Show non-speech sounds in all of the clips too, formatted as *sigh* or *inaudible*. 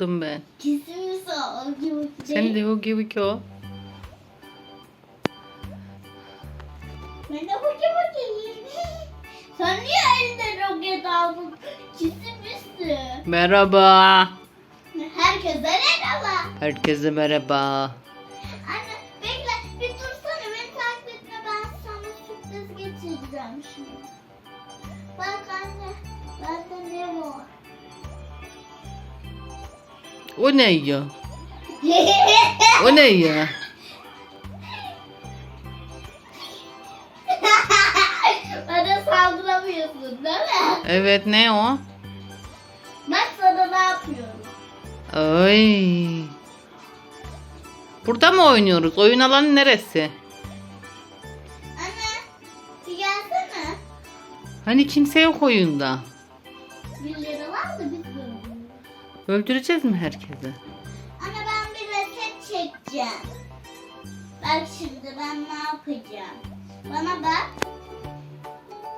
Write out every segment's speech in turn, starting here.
Oldum ben. Kesin o gibi. Sen de Hugi Hugi ol. Ben de bakayım *laughs* bakayım. Sen niye elinde roket aldın? Kesin Merhaba. Herkese merhaba. Herkese merhaba. O ne ya? O ne ya? *laughs* Bana saldıramıyorsun değil mi? Evet ne o? Ben sana ne yapıyorum? Ay. Burada mı oynuyoruz? Oyun alanı neresi? Anne bir gelsene. Hani kimse yok oyunda. Birileri var da biz görmüyoruz. Öldüreceğiz mi herkesi? Anne ben bir reset çekeceğim. Bak şimdi ben ne yapacağım? Bana bak.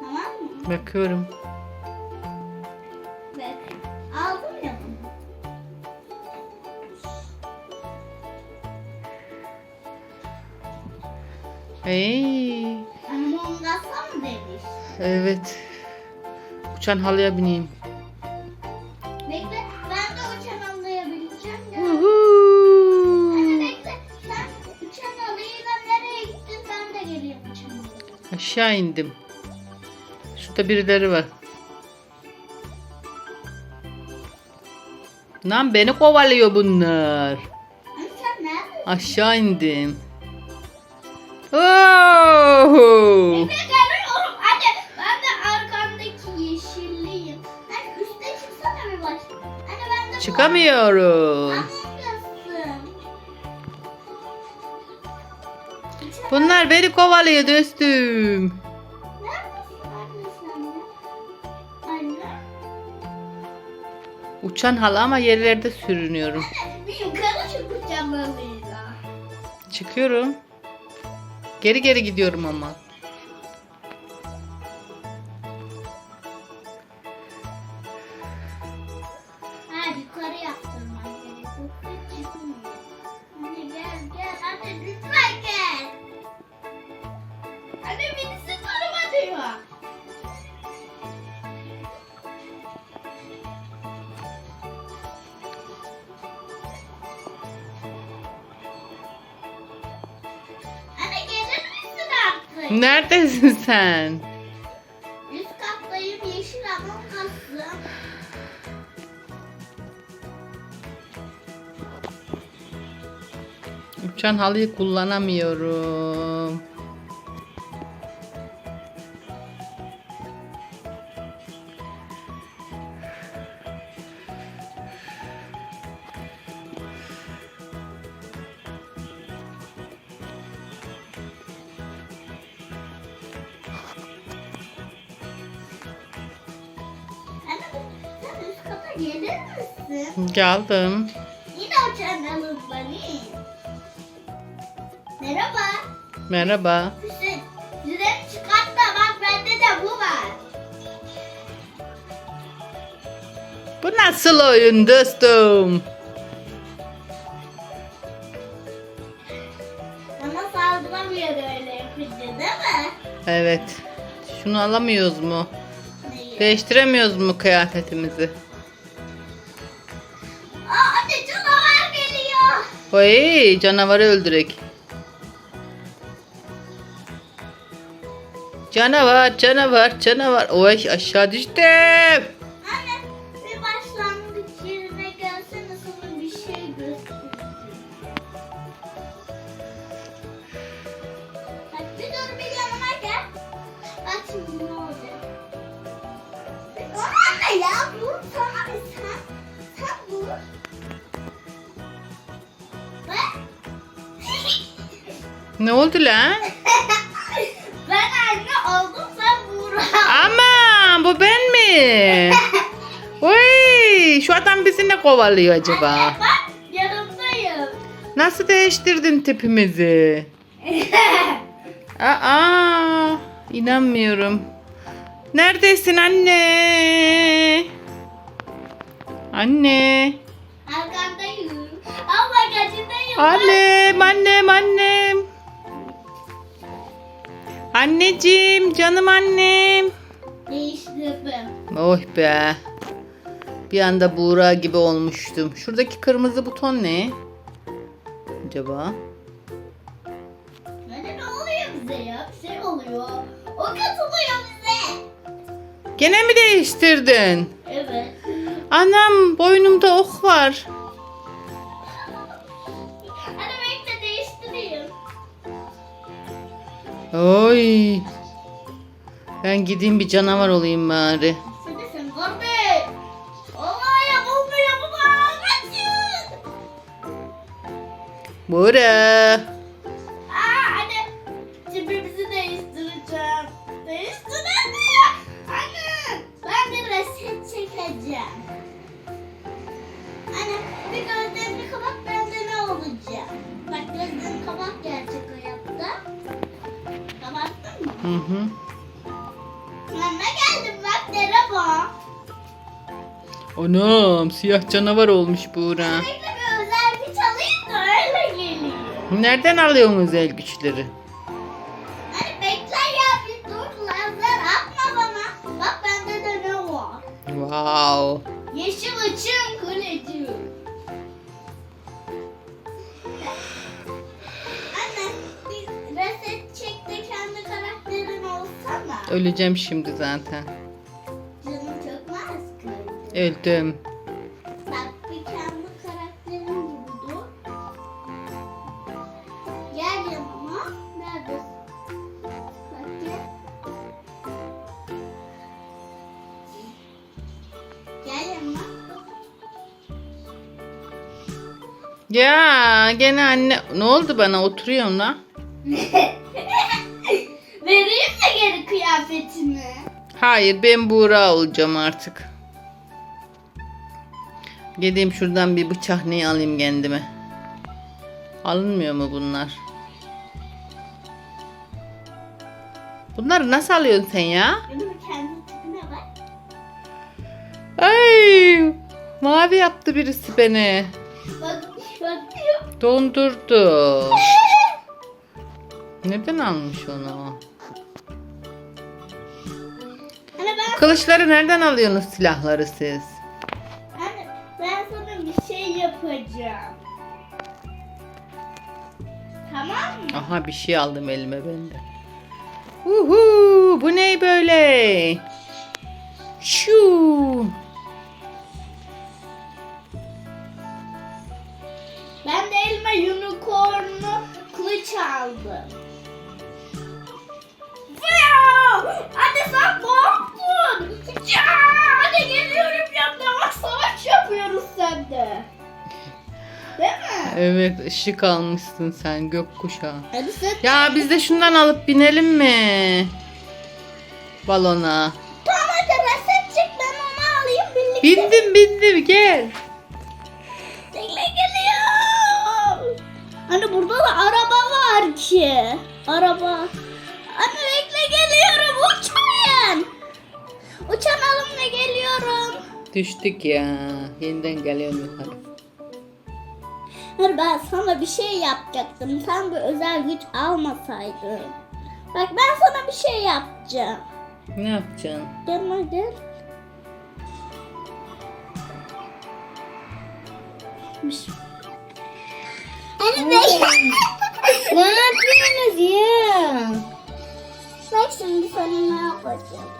Tamam mı? Bakıyorum. Bak. Aldım ya bunu. Onu nasıl mı demiş? Evet. Uçan halıya bineyim. Aşağı indim. Şurada birileri var. Lan beni kovalıyor bunlar. Aşağı indim. Oh! Bekle Bunlar beni kovalıyor dostum. Uçan halı ama yerlerde sürünüyorum. Yukarı çıkacağım. Çıkıyorum. Geri geri gidiyorum ama. Neredesin sen? Üst kattayım yeşil amon kastım. Uçan halıyı kullanamıyorum. Gelir misin? Geldim. Yine uçan alıkları. Merhaba. Merhaba. Hüseyin. Yüzeni çıkart da bak bende de bu var. Bu nasıl oyun dostum? Bana saldıramıyor öyle yapınca değil mi? Evet. Şunu alamıyoruz mu? Neyi? Değiştiremiyoruz mu kıyafetimizi? Aa anne canavar geliyor. Oy canavarı öldürek. Canavar, canavar, canavar. Oy aşağı düştüm. Ne oldu lan? *laughs* ben anne oldum sen Buğra. Aman bu ben mi? *laughs* Oy şu adam bizi ne kovalıyor acaba? Bak yanımdayım. Nasıl değiştirdin tipimizi? *laughs* Aa, inanmıyorum. Neredesin anne? Anne. Arkandayım. Ama kaçındayım. Annem, annem, annem. Anneciğim, canım annem. Değiştirdim. Oh be. Bir anda Buğra gibi olmuştum. Şuradaki kırmızı buton ne? Acaba? Hani ne oluyor bize ya? Bir şey oluyor. O katılıyor bize. Gene mi değiştirdin? Evet. Anam boynumda ok var. Oy. Ben gideyim bir canavar olayım bari. Sen Hı hı. Yanına geldim bak merhaba. Anam siyah canavar olmuş Buğra. Bir özel güç alayım da öyle geleyim. Nereden alıyorsun özel güçleri? Hani bekle ya bir dur lazer atma bana. Bak bende de ne var? Wow. Yeşil ışığın kılıcı. Öleceğim şimdi zaten. Canım çok mu sıkıldı? Öldüm. Bak bir kendi karakterin gibi dur. Gel yanıma. Neredesin? Bak gel. Gel yanıma. Ya gene anne ne oldu bana oturuyorum la? *laughs* Vereyim kıyafetini. Hayır ben Buğra olacağım artık. Gideyim şuradan bir bıçak ne alayım kendime. Alınmıyor mu bunlar? Bunları nasıl alıyorsun sen ya? Benim kendi tipine bak. Ay! Mavi yaptı birisi beni. Bak. Dondurdu. *laughs* Neden almış onu? Hani ben, Kılıçları nereden alıyorsunuz silahları siz? hani ben sana bir şey yapacağım. Tamam mı? Aha bir şey aldım elime ben de. Uhu, bu ne böyle? Şu. Ben de elime unicornlu kılıç aldım. Anne sen korktun. Ya, hadi geliyorum yanına bak savaş yapıyoruz sende. Değil mi? Evet ışık almışsın sen gökkuşağı. Hadi sen. Ya biz de şundan alıp binelim mi? Balona. Tamam hadi reset çek ben onu alayım birlikte. Bindim bindim gel. Bekle geliyorum. Hani burada da araba var ki. Araba. Geliyorum uçmayın. Uçan alımla geliyorum. Düştük ya. Yeniden geliyorum yukarı. Hani ben sana bir şey yapacaktım. Sen bu özel güç almasaydın. Bak ben sana bir şey yapacağım. Ne yapacaksın? Gel bekle. ne yapıyorsunuz ya? Şimdi sana ne yapacağım.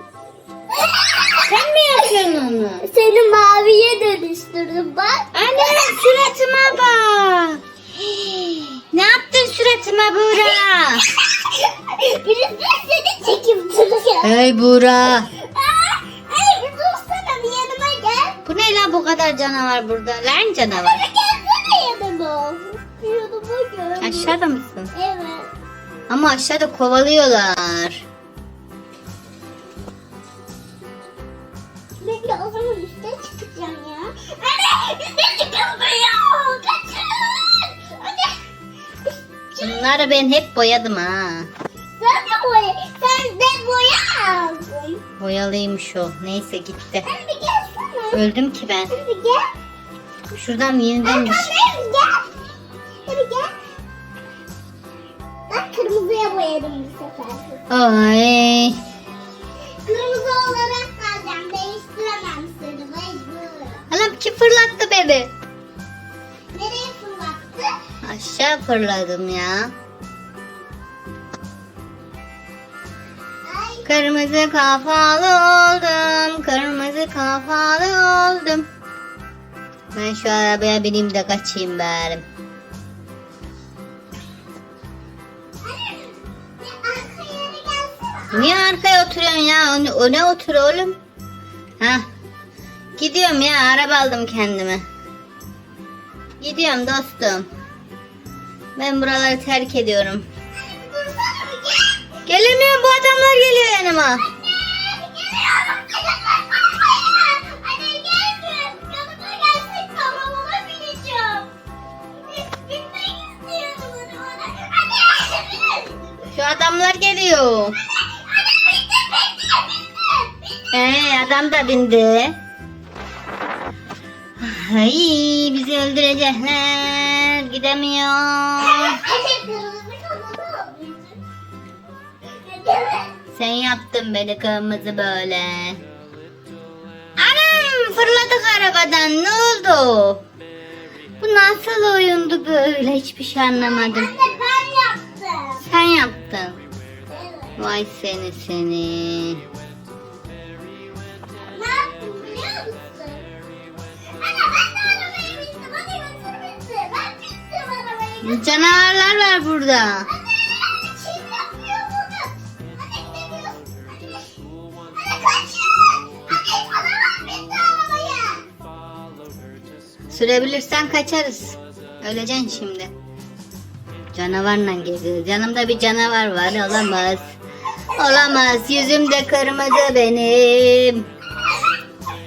Sen mi yapıyorsun onu? Seni maviye dönüştürdüm bak. Anne suratıma bak. Ne yaptın suratıma Buğra? Birisi seni çekip duruyor. Hey Buğra. Aa, Ay bir dursana bir yanıma gel. Bu ne lan bu kadar canavar burada? Lan canavar. Gelsene yanıma. Yanıma gel. Aşağıda mısın? Evet. Ama aşağıda kovalıyorlar. Kaçın. Anne. Bunları ben hep boyadım ha. Sen de boya. Sen de boya aldın. Boyalıymış o. Neyse gitti. Sen bir gelsene. Öldüm ki ben. Sen bir gel. Şuradan yeniden bir şey. Hadi beni? Nereye fırlattı? Aşağı fırladım ya. Ay. Kırmızı kafalı oldum. Kırmızı kafalı oldum. Ben şu arabaya bineyim de kaçayım bari. Niye arkaya oturuyorsun ya? Öne otur oğlum. Ha. Gidiyorum ya. Araba aldım kendime. Gidiyorum dostum. Ben buraları terk ediyorum. Gelemiyorum bu adamlar geliyor yanıma. Şu adamlar geliyor. Ee, adam da bindi. Ay bizi öldürecekler. Gidemiyor. Sen yaptın beni kırmızı böyle. Anam fırladık arabadan ne oldu? Bu nasıl oyundu böyle hiçbir şey anlamadım. Anne ben yaptım. Sen yaptın. Evet. Vay seni seni. Canavar bindi arabaya. Sürebilirsen kaçarız. Öleceksin şimdi. Canavarla geziyor. Yanımda bir canavar var. Olamaz. Olamaz. Yüzüm de kırmızı benim.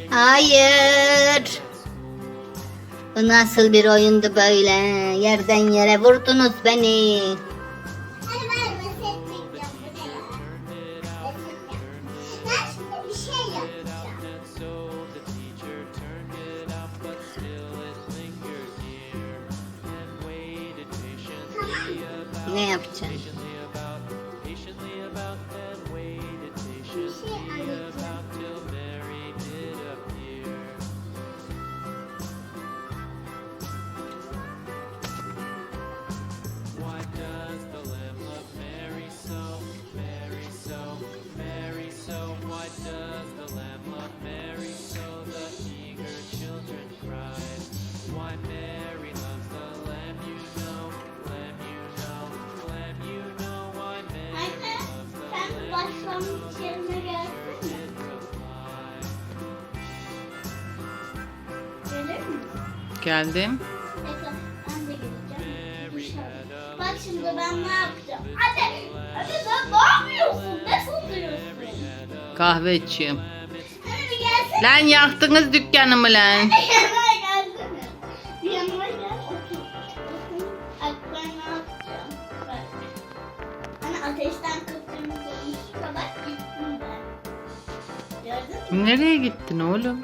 Hayır. Bu nasıl bir oyundu böyle? Yerden yere vurdunuz beni. Ne ya? Geldim. Ben de geleceğim. İnşallah. Bak şimdi ben ne yapacağım? Anne, anne sen ne yapıyorsun? Ne satıyorsun? Kahve içiyorum. Anne bir gelsene. Lan yaktınız dükkanımı lan. Yanıma gelsene. Bir yanıma gel. Otur. Otur. Bak ben ne yapacağım? Bak. Ateşten kıpkırmızı kadar gittim ben. Gördün mü? Nereye gittin oğlum?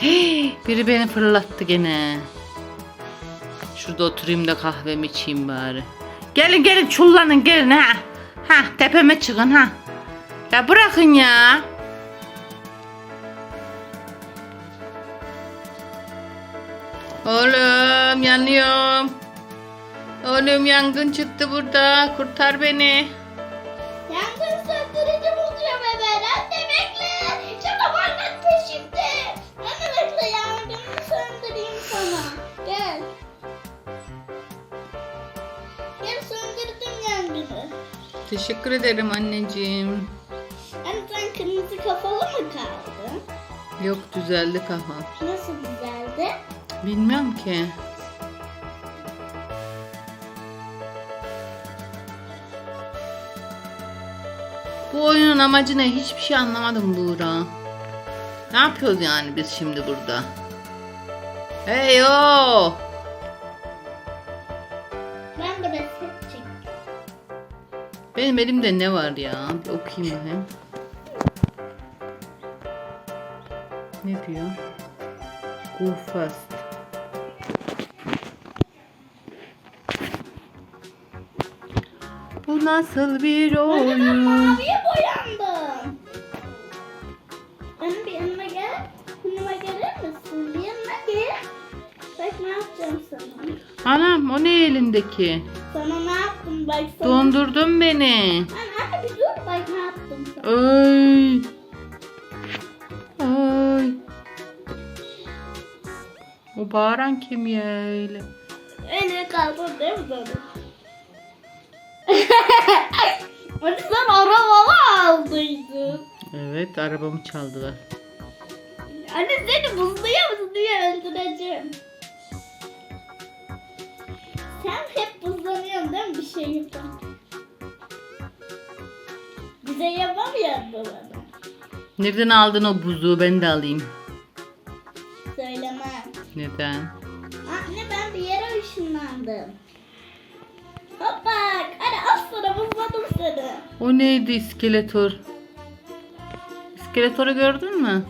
Hey, biri beni fırlattı gene. Şurada oturayım da kahvemi içeyim bari. Gelin gelin çullanın gelin ha. Ha tepeme çıkın ha. Ya bırakın ya. Oğlum yanıyorum. Oğlum yangın çıktı burada. Kurtar beni. Teşekkür ederim anneciğim. Anne sen kırmızı kafalı mı kaldın? Yok düzeldi kafam. Nasıl güzeldi? Bilmiyorum ki. Bu oyunun amacı ne? Hiçbir şey anlamadım Buğra. Ne yapıyoruz yani biz şimdi burada? Hey o! Benim elimde ne var ya? Bir okuyayım bakayım. Ne diyor? Go fast. Bu nasıl bir Anne ben oyun? maviye boyandım. Anne bir yanıma gel. Yanıma gelir misin? Bir yanıma gel. Bak ne yapacağım sana. Anam o ne elindeki? Bak sana. Dondurdun beni. Anne, anne bir dur bak ne yaptım sana. Ay. Ay. O bağıran kim ya öyle? Öyle kaldı değil mi sana? Anne *laughs* sen arabamı aldıydın. Evet arabamı çaldılar. Anne seni buzluyor musun diye öldüreceğim. Sen hep buzlanıyorsun değil mi bir şey yapın? Bize yapamıyor bana. Nereden aldın o buzu ben de alayım. Söylemem. Neden? Anne ben bir yere ışınlandım. Hop bak. Anne az sonra buzladım seni. O neydi iskeletor? İskeletoru gördün mü?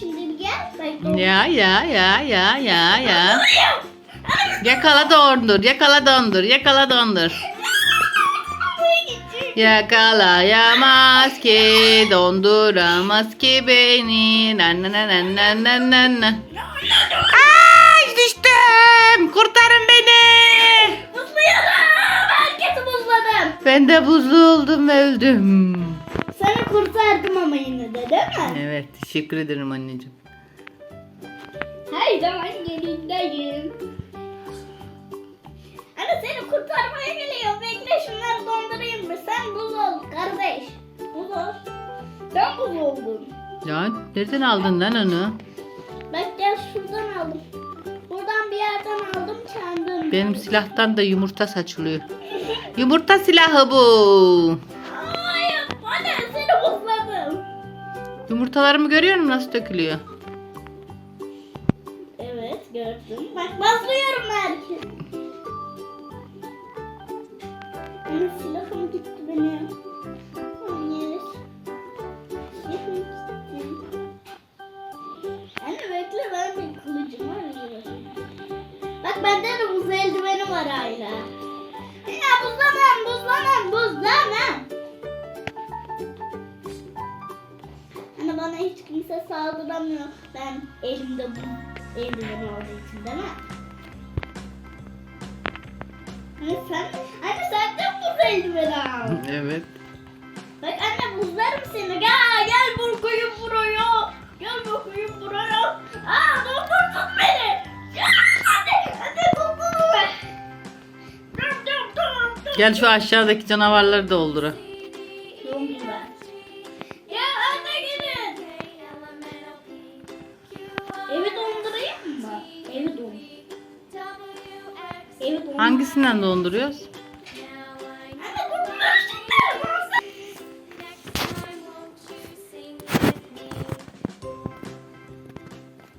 Şimdi. Bir Gel. Bak dondur. Ya ya ya ya ya ya. Yakala dondur, yakala dondur, yakala dondur. Yakalayamaz ki, donduramaz ki beni. Na na na na na na na. Ay düştüm. Kurtarın beni. Buzluyorum. Herkesi buzladım. Ben de buzlu oldum öldüm. Seni kurtardım ama yine de değil mi? Evet, teşekkür ederim anneciğim. Her zaman gelindeyim. Anne seni kurtarmaya geliyor. Bekle şunları dondurayım mı? Sen buz ol kardeş. Buz ol. Ben buz oldum. Ya nereden aldın lan onu? Bak gel şuradan aldım. Buradan bir yerden aldım kendim. Benim silahtan da yumurta saçılıyor. *laughs* Yumurta silahı bu. Yumurtalarımı görüyor musun nasıl dökülüyor? Evet gördüm. Bak bazlıyorum belki. Anne silahım gitti benim. Anne bekle ben bir kılıcımı arıyorum. Bak bende de buz eldiveni var hala. Ya buzlamam buzlamam buzlamam. Hiç kimse saldıramıyor. Ben elimde bu eldiven olduğu için değil mi? Anne sen, anne sen de buz eldiveni al. *laughs* Evet. Bak anne buzlarım seni. Gel gel bakayım buraya. Gel bakayım buraya. Aa dondurdun beni. Ya hadi hadi dondurdun beni. Dur dur dur dur. Gel şu aşağıdaki canavarları doldur. Dondur Hangisinden donduruyoruz?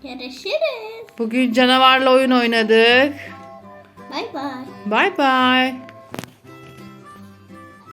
Görüşürüz. Bugün canavarla oyun oynadık. Bay bay. Bay bay.